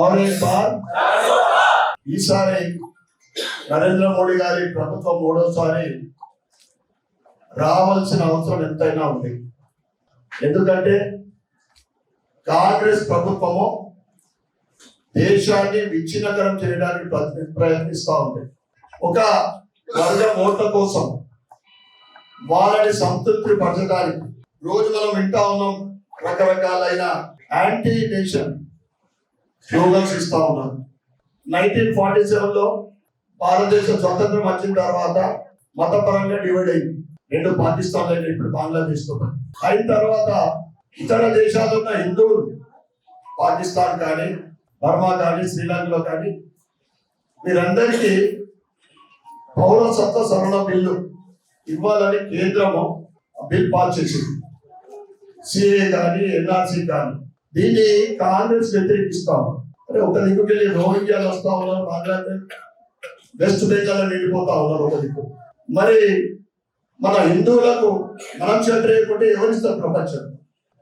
Orange ఈసారి నరేంద్ర మోడీ గారి ప్రభుత్వం మూడోసారి రావాల్సిన అవసరం ఎంతైనా ఉంది. ఎందుకంటే కాంగ్రెస్ ప్రభుత్వము దేశాన్ని విచ్ఛిన్నకరం చేయడానికి ప్రయత్నిస్తూ ఉంది. ఒక వర్గ ఓట్ల కోసం వాళ్ళని సంతృప్తి పరచడానికి రోజు మనం వింటా ఉన్నాం రకరకాలైన యాంటీ నేషన్ స్లోగన్స్ ఇస్తా ఉన్నారు నైన్టీన్ ఫార్టీ సెవెన్లో భారతదేశం స్వతంత్రం వచ్చిన తర్వాత మతపరంగా డివైడ్ అయింది. రెండు పాకిస్తాన్ అయిన ఇప్పుడు బంగ్లాదేశ్తో అయిన తర్వాత ఇతర దేశాల్లో ఉన్న హిందువులు పాకిస్తాన్ కానీ బర్మా కానీ శ్రీలంకలో కానీ మీరందరికీ పౌరసత్వ సవరణ బిల్లు ఇవ్వాలని కేంద్రము బిల్ పాస్ చేసింది. సిఏ కానీ ఎన్ఆర్సి కానీ. దీన్ని కాంగ్రెస్ వ్యతిరేకిస్తాం. అంటే ఒక దిక్కుకెళ్ళి రోహింగ్యాలు వస్తా ఉన్నారు బంగ్లాదేశ్ వెస్ట్ బెంగాల్ నిండిపోతా ఉన్నారు ఒక దిక్కు. మరి మన హిందువులకు మనం చెందలేకుంటే ఎవరిస్తారు ప్రపంచం?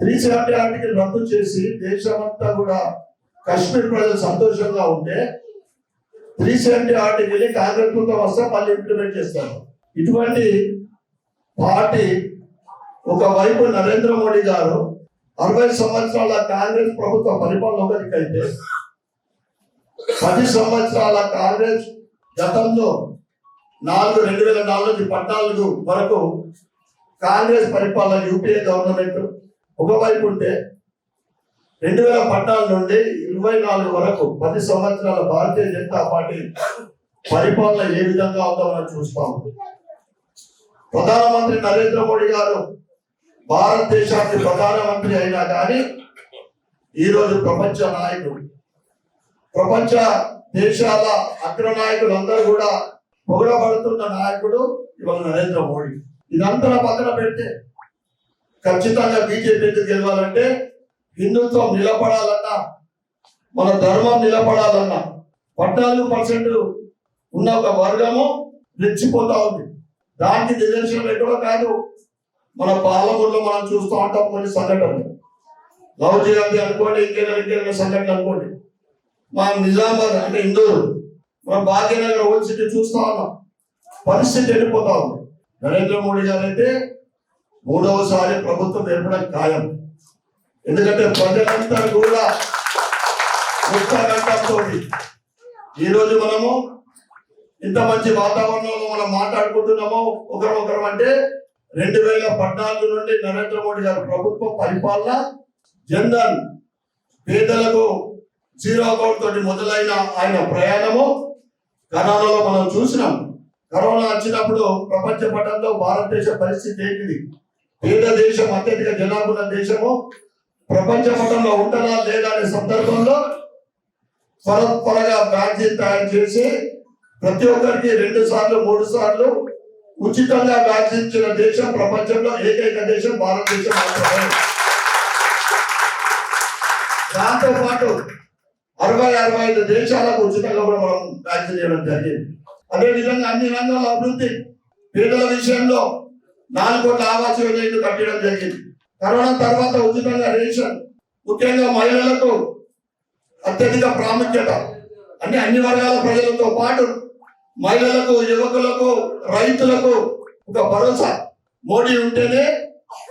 త్రీ సెవెంటీ ఆర్టికల్ రద్దు చేసి దేశమంతా కూడా కాశ్మీర్ ప్రజలు సంతోషంగా ఉంటే త్రీ సెవెంటీ ఆర్టికల్ కాంగ్రెస్ ప్రభుత్వం వస్తే మళ్ళీ ఇంప్లిమెంట్ చేస్తారు. ఇటువంటి పార్టీ ఒకవైపు నరేంద్ర మోడీ గారు అరవై సంవత్సరాల కాంగ్రెస్ ప్రభుత్వ పరిపాలన ఒకరికైతే పది సంవత్సరాల కాంగ్రెస్ గతంలో నాలుగు రెండు వేల నాలుగు పద్నాలుగు వరకు కాంగ్రెస్ పరిపాలన యూపీఏ గవర్నమెంట్ ఒకవైపు ఉంటే రెండు వేల పద్నాలుగు నుండి ఇరవై నాలుగు వరకు పది సంవత్సరాల భారతీయ జనతా పార్టీ పరిపాలన ఏ విధంగా ఉందో మనం చూస్తాము ప్రధానమంత్రి నరేంద్ర మోడీ గారు భారతదేశానికి ప్రధానమంత్రి అయినా కానీ ఈరోజు ప్రపంచ నాయకుడు. ప్రపంచ దేశాల అగ్రనాయకులు అందరూ కూడా పొగడబడుతున్న నాయకుడు ఇవాళ నరేంద్ర మోడీ. ఇదంతా పక్కన పెడితే ఖచ్చితంగా బీజేపీ ఎందుకు గెలవాలంటే హిందుత్వం నిలబడాలన్నా మన ధర్మం నిలబడాలన్నా పద్నాలుగు పర్సెంట్ ఉన్న ఒక వర్గము రెచ్చిపోతా ఉంది. దానికి నిదర్శనం ఎక్కడో కాదు. మన పాలమూరులో మనం చూస్తూ ఉంటాం కొన్ని సంఘటనలు. లవ్ జిహాదీ అనుకోండి ఇంకేదైనా ఇంకేదైనా సంఘటన అనుకోండి. మా నిజామాబాద్ అంటే ఇందూరు మన భాగ్యనగర్ ఓల్డ్ సిటీ చూస్తా ఉన్నాం. పరిస్థితి వెళ్ళిపోతా ఉంది. నరేంద్ర మోడీ గారు అయితే మూడవసారి ప్రభుత్వం ఏర్పడం ఖాయం. ఎందుకంటే ప్రజలంతా కూడా ముక్తకంఠంతో ఈరోజు మనము ఇంత మంచి వాతావరణంలో మనం మాట్లాడుకుంటున్నామో ఒకరు ఒకరు అంటే రెండు వేల పద్నాలుగు నుండి నరేంద్ర మోడీ గారి ప్రభుత్వ పరిపాలన జన్ధన్ పేదలకు జీరో అకౌంట్ తోటి మొదలైన ఆయన ప్రయాణము కరోనాలో మనం చూసినాం. కరోనా వచ్చినప్పుడు ప్రపంచ పటంలో భారతదేశ పరిస్థితి ఏంటిది? పేద దేశం అత్యధిక జనాభా దేశము ప్రపంచ పటంలో ఉంటుందా లేదా అనే సందర్భంలో త్వర త్వరగా వ్యాక్సిన్ తయారు చేసి ప్రతి ఒక్కరికి రెండు సార్లు మూడు సార్లు ఉచితంగా వ్యాక్సిన్ ఇచ్చిన దేశం ప్రపంచంలో ఏకైక దేశం భారతదేశం దాంతో పాటు అరవై అరవై ఐదు దేశాలకు ఉచితంగా కూడా మనం వ్యాక్సిన్ చేయడం జరిగింది. అదే విధంగా అన్ని రంగాల అభివృద్ధి పేదల విషయంలో నాలుగు కోట్ల ఆవాస యోజన కట్టడం జరిగింది. కరోనా తర్వాత ఉచితంగా రేషన్ ముఖ్యంగా మహిళలకు అత్యధిక ప్రాముఖ్యత అన్ని అన్ని వర్గాల ప్రజలతో పాటు మహిళలకు యువకులకు రైతులకు ఒక భరోసా. మోడీ ఉంటేనే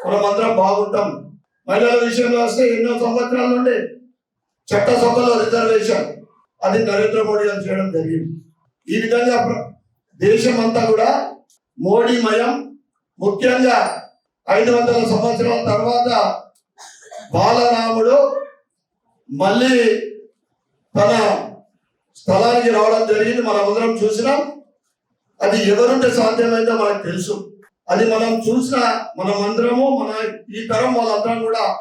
మనం అందరం బాగుంటాం. మహిళల విషయంలో వస్తే ఎన్నో సంవత్సరాల నుండి చట్టసభలో రిజర్వేషన్. అది నరేంద్ర మోడీ గారు చేయడం జరిగింది. ఈ విధంగా దేశం అంతా కూడా మోడీమయం ముఖ్యంగా ఐదు వందల సంవత్సరాల తర్వాత బాలరాముడు మళ్ళీ తన స్థలానికి రావడం జరిగింది. మనం అందరం చూసినాం. అది ఎవరుంటే సాధ్యమైందో మనకు తెలుసు. అది మనం చూసిన మనం అందరము మన ఈ తరం వాళ్ళందరం కూడా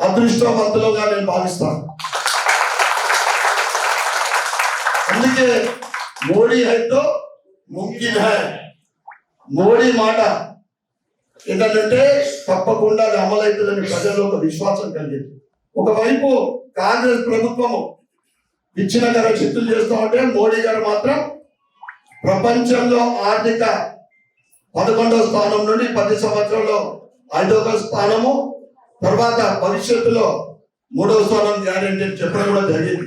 అదృష్టవంతులుగా నేను భావిస్తాను. అందుకే మోడీ హైతో ముమ్కిన్ హై మోడీ మాట ఏంటంటే తప్పకుండా అది అమలవుతుందని ప్రజల్లో ఒక విశ్వాసం కలిగింది. ఒకవైపు కాంగ్రెస్ ప్రభుత్వము ఇచ్చిన ధర చిత్తులు చేస్తూ ఉంటే మోడీ గారు మాత్రం ప్రపంచంలో ఆర్థిక పదకొండవ స్థానం నుండి పది సంవత్సరంలో ఐదవ స్థానము తర్వాత భవిష్యత్తులో మూడవ స్థానం గ్యారెంటీ అని చెప్పడం కూడా జరిగింది.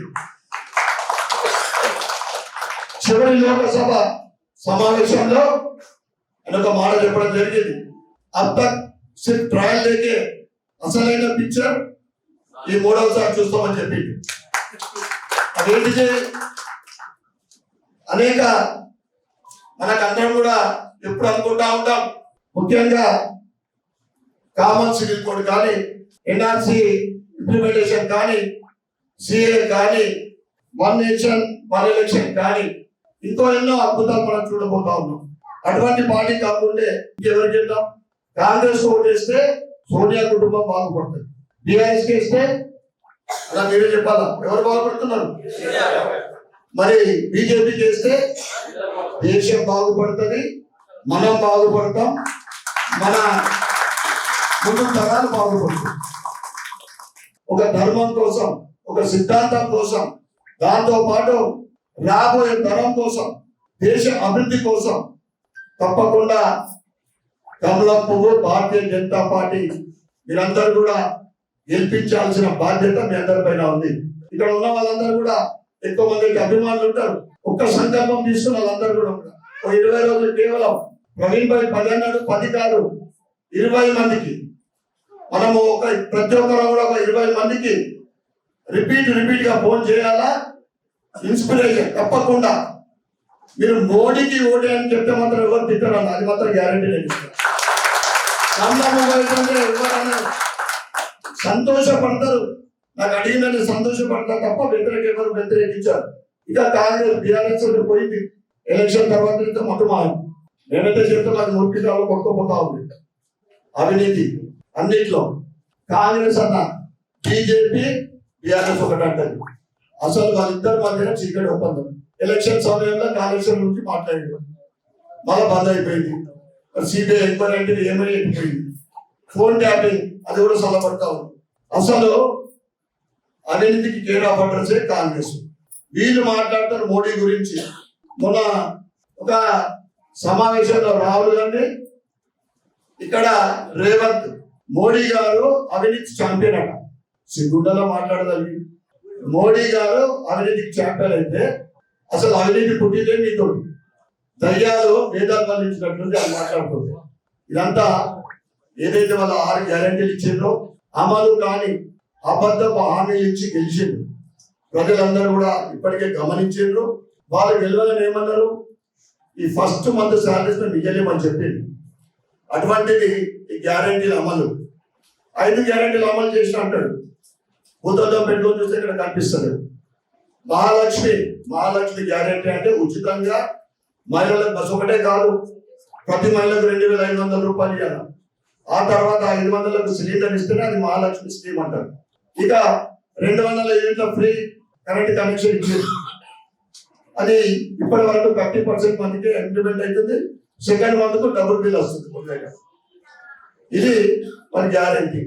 చివరి లోకసభ సమావేశంలో అని ఒక మాట చెప్పడం జరిగింది. అబ్ తక్ సిర్ఫ్ ట్రయల్ లేకే అసలైన పిక్చర్ ఈ మూడవసారి చూస్తామని చెప్పింది. ఏంటి అనేక మనకందరం కూడా ఎప్పుడు అనుకుంటా ఉంటాం. ముఖ్యంగా కామన్ సివిల్ కోడ్ కానీ ఎన్ఆర్సి ఇంప్లిమెంటేషన్ కానీ సిఏ కానీ వన్ నేషన్ వన్ ఎలక్షన్ కానీ ఇంకో ఎన్నో అద్భుతాలు మనం చూడబోతా ఉన్నాం. అటువంటి పార్టీ కాకుండా ఎవరు చెప్తాం కాంగ్రెస్ ఓటేస్తే సోనియా కుటుంబం బాగుపడుతుంది. బీఆర్ఎస్ ఇస్తే అలా మీరే చెప్పాలా? ఎవరు బాగుపడుతున్నారు? మరి బీజేపీ చేస్తే దేశం బాగుపడుతుంది మనం బాగుపడతాం మన ముందు తరాలు బాగుపడుతుంది ఒక ధర్మం కోసం ఒక సిద్ధాంతం కోసం దాంతో పాటు రాబోయే తరం కోసం దేశ అభివృద్ధి కోసం తప్పకుండా కమలం పువ్వు భారతీయ జనతా పార్టీ మీరందరూ కూడా గెలిపించాల్సిన బాధ్యత మీ అందరిపైన ఉంది. ఇక్కడ ఉన్న వాళ్ళందరూ కూడా ఎక్కువ మందికి అభిమానులు ఉంటారు. ఒక్క సంకల్పం తీసుకున్న వాళ్ళందరూ కూడా ఉంటారు. ఇరవై రోజులు కేవలం ప్రవీణ్ భాయ్ పది అన్నాడు పది కాదు ఇరవై మందికి. మనము ఒక ప్రతి ఒక్కరు కూడా ఒక ఇరవై మందికి రిపీట్ రిపీట్గా ఫోన్ చేయాలా? ఇన్స్పిరేషన్ తప్పకుండా. మీరు మోడీకి ఓటే అని చెప్తే మాత్రం ఎవరు తిట్టరు అది మాత్రం గ్యారంటీ నేను ఇస్తాను. ఎవరైనా సంతోషపడతారు. నాకు అడిగినని సంతోషపడతారు తప్ప వ్యతిరేక ఎవరు వ్యతిరేకించారు. ఇక కాంగ్రెస్ బీఆర్ఎస్ పోయింది. ఎలక్షన్ తర్వాత ఇంకా మొత్తం మాయం నేనైతే చెప్తున్నా అది మురికిలో కొట్టుకుపోతా ఉంది. అవినీతి అన్నిట్లో. కాంగ్రెస్ అన్న బీజేపీ బీఆర్ఎస్ ఒకటి అంటది. అసలు వాళ్ళిద్దరు మధ్యన చీకటి ఒప్పందం. ఎలక్షన్ సమయంలో కాళేశ్వరం నుంచి మాట్లాడారు మళ్ళా బంద్ అయిపోయింది. సిబిఐ ఎంక్వైరీ అంటే ఏమైపోయింది ఫోన్ ట్యాపింగ్ అది కూడా సలపడతా ఉంది. అసలు అవినీతికి కేర్ ఆఫ్ అడ్రసే కాంగ్రెస్. వీళ్ళు మాట్లాడతారు మోడీ గురించి. మొన్న ఒక సమావేశంలో రాహుల్ గాంధీ ఇక్కడ రేవంత్ మోడీ గారు అవినీతి ఛాంపియన్ అట. సిగ్గుండలో మాట్లాడదాన్ని మోడీ గారు అవినీతికి ఛాంపియన్ అయితే అసలు అవినీతి పుట్టిందే మీతో దయ్యాలు వేదాలు వల్లించినట్లుంది అది మాట్లాడుతుంది. ఇదంతా ఏదైతే వాళ్ళ ఆరు గ్యారంటీలు ఇచ్చిండ్రో అమలు కాని అబద్ధపు హామీలు ఇచ్చి గెలిచిండ్రు. ప్రజలందరూ కూడా ఇప్పటికే గమనించిండ్రు. వాళ్ళు గెలవాలని ఏమన్నారు? ఈ ఫస్ట్ మంత్ శాలరీస్ మేము ఇయ్యలేమని చెప్పింది అటువంటిది ఈ గ్యారంటీల అమలు. ఐదు గ్యారంటీలు అమలు చేసిన అంటాడు. భూతల్లో పెట్టుకొని చూస్తే ఇక్కడ కనిపిస్తుంది మహాలక్ష్మి మహాలక్ష్మి గ్యారంటీ అంటే ఉచితంగా మహిళలకు బస్సు ఒకటే కాదు. ప్రతి మహిళకు రెండు వేల ఐదు వందల రూపాయలు ఇవ్వాలి ఆ తర్వాత ఐదు వందలకు సిలిండర్ ఇస్తేనే అది మహాలక్ష్మి స్కీమ్ అంటారు. ఇక రెండు వందల యూనిట్ల ఫ్రీ కరెంట్ కనెక్షన్ ఇచ్చింది. అది ఇప్పటి వరకు థర్టీ పర్సెంట్ మందికి ఇంప్లిమెంట్ అవుతుంది. సెకండ్ మంత్కు డబుల్ బిల్ వస్తుంది ముందుగా ఇది మన గ్యారంటీ.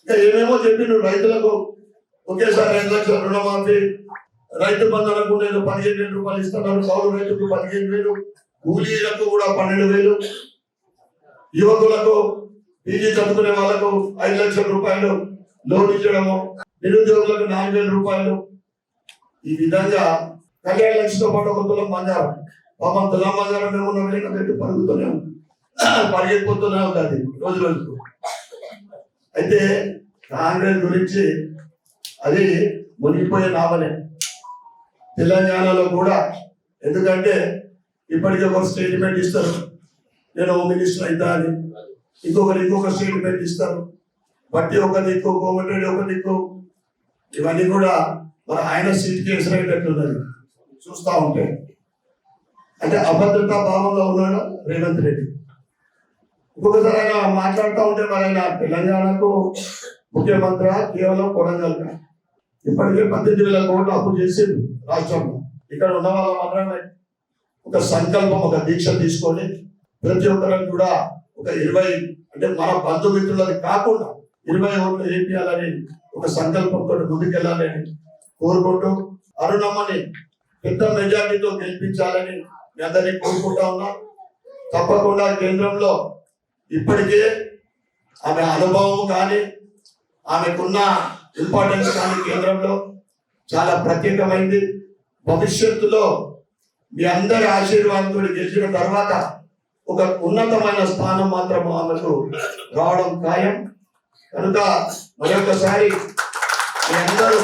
ఇంకా ఏమేమో చెప్పి నువ్వు రైతులకు ఒకేసారి ఐదు లక్షల రుణమాఫీ రైతు బంధు నేను పదిహేను వేల రూపాయలు ఇస్తున్నారు కౌలు రైతుకు పదిహేను వేలు కూలీలకు కూడా పన్నెండు వేలు యువకులకు పీజీ చదువుకునే వాళ్ళకు ఐదు లక్షల రూపాయలు లోన్ ఇచ్చడము నిరుద్యోగులకు నాలుగు వేల రూపాయలు. ఈ విధంగా కళ్యాణ లక్ష్మితో పాటు ఒక తులం బంగారం. పాపం తులం బంగారం మేము ఉన్న పెట్టి పరుగుతూనే ఉంది పరిగెత్తిపోతూనే ఉంది అది రోజు రోజుకు. అయితే కాంగ్రెస్ గురించి అది మునిగిపోయే నావలే. తెలంగాణలో కూడా ఎందుకంటే ఇప్పటికే ఒక స్టేట్మెంట్ ఇస్తారు. నేను హోమ్ మినిస్టర్ అవుతా అని. ఇంకొకరు ఇంకొక స్టేట్మెంట్ ఇస్తారు బట్టి ఒక దిక్కు కోమటిరెడ్డి ఒక దిక్కు ఇవన్నీ కూడా మరి ఆయన సీట్కి ఎసరైనట్లున్నది చూస్తా ఉంటే. అంటే అభద్రతా భావంలో ఉన్నాడు? రేవంత్ రెడ్డి. ఇంకొకసారి ఆయన మాట్లాడుతూ ఉంటే మరి ఆయన తెలంగాణకు ముఖ్యమంత్రి కేవలం కొడంగల్ ఇప్పటికే పద్దెనిమిది వేల కోట్లు అప్పు చేసిండు రాష్ట్రంలో. ఇక్కడ ఉన్న వాళ్ళ మాత్రమే ఒక సంకల్పం ఒక దీక్ష తీసుకొని ప్రతి ఒక్కరికి కూడా ఒక ఇరవై అంటే మన బంధుమిత్రులని కాకుండా ఇరవై ఓట్లు వేపియాలని ఒక సంకల్పంతో ముందుకెళ్ళాలని కోరుకుంటూ అరుణమ్మని పెద్ద మెజార్టీతో గెలిపించాలని మీ అందరినీ కోరుకుంటా ఉన్నా. తప్పకుండా కేంద్రంలో ఇప్పటికే ఆమె అనుభవం కానీ ఆమెకున్న ఇంపార్టెన్స్ కానీ కేంద్రంలో చాలా ప్రత్యేకమైంది. భవిష్యత్తులో మీ అందరి ఆశీర్వాదంతో గెలిచిన తర్వాత ఒక ఉన్నతమైన స్థానం మాత్రం ఆమెకు రావడం ఖాయం. కనుక మరొకసారి మీ అందరూ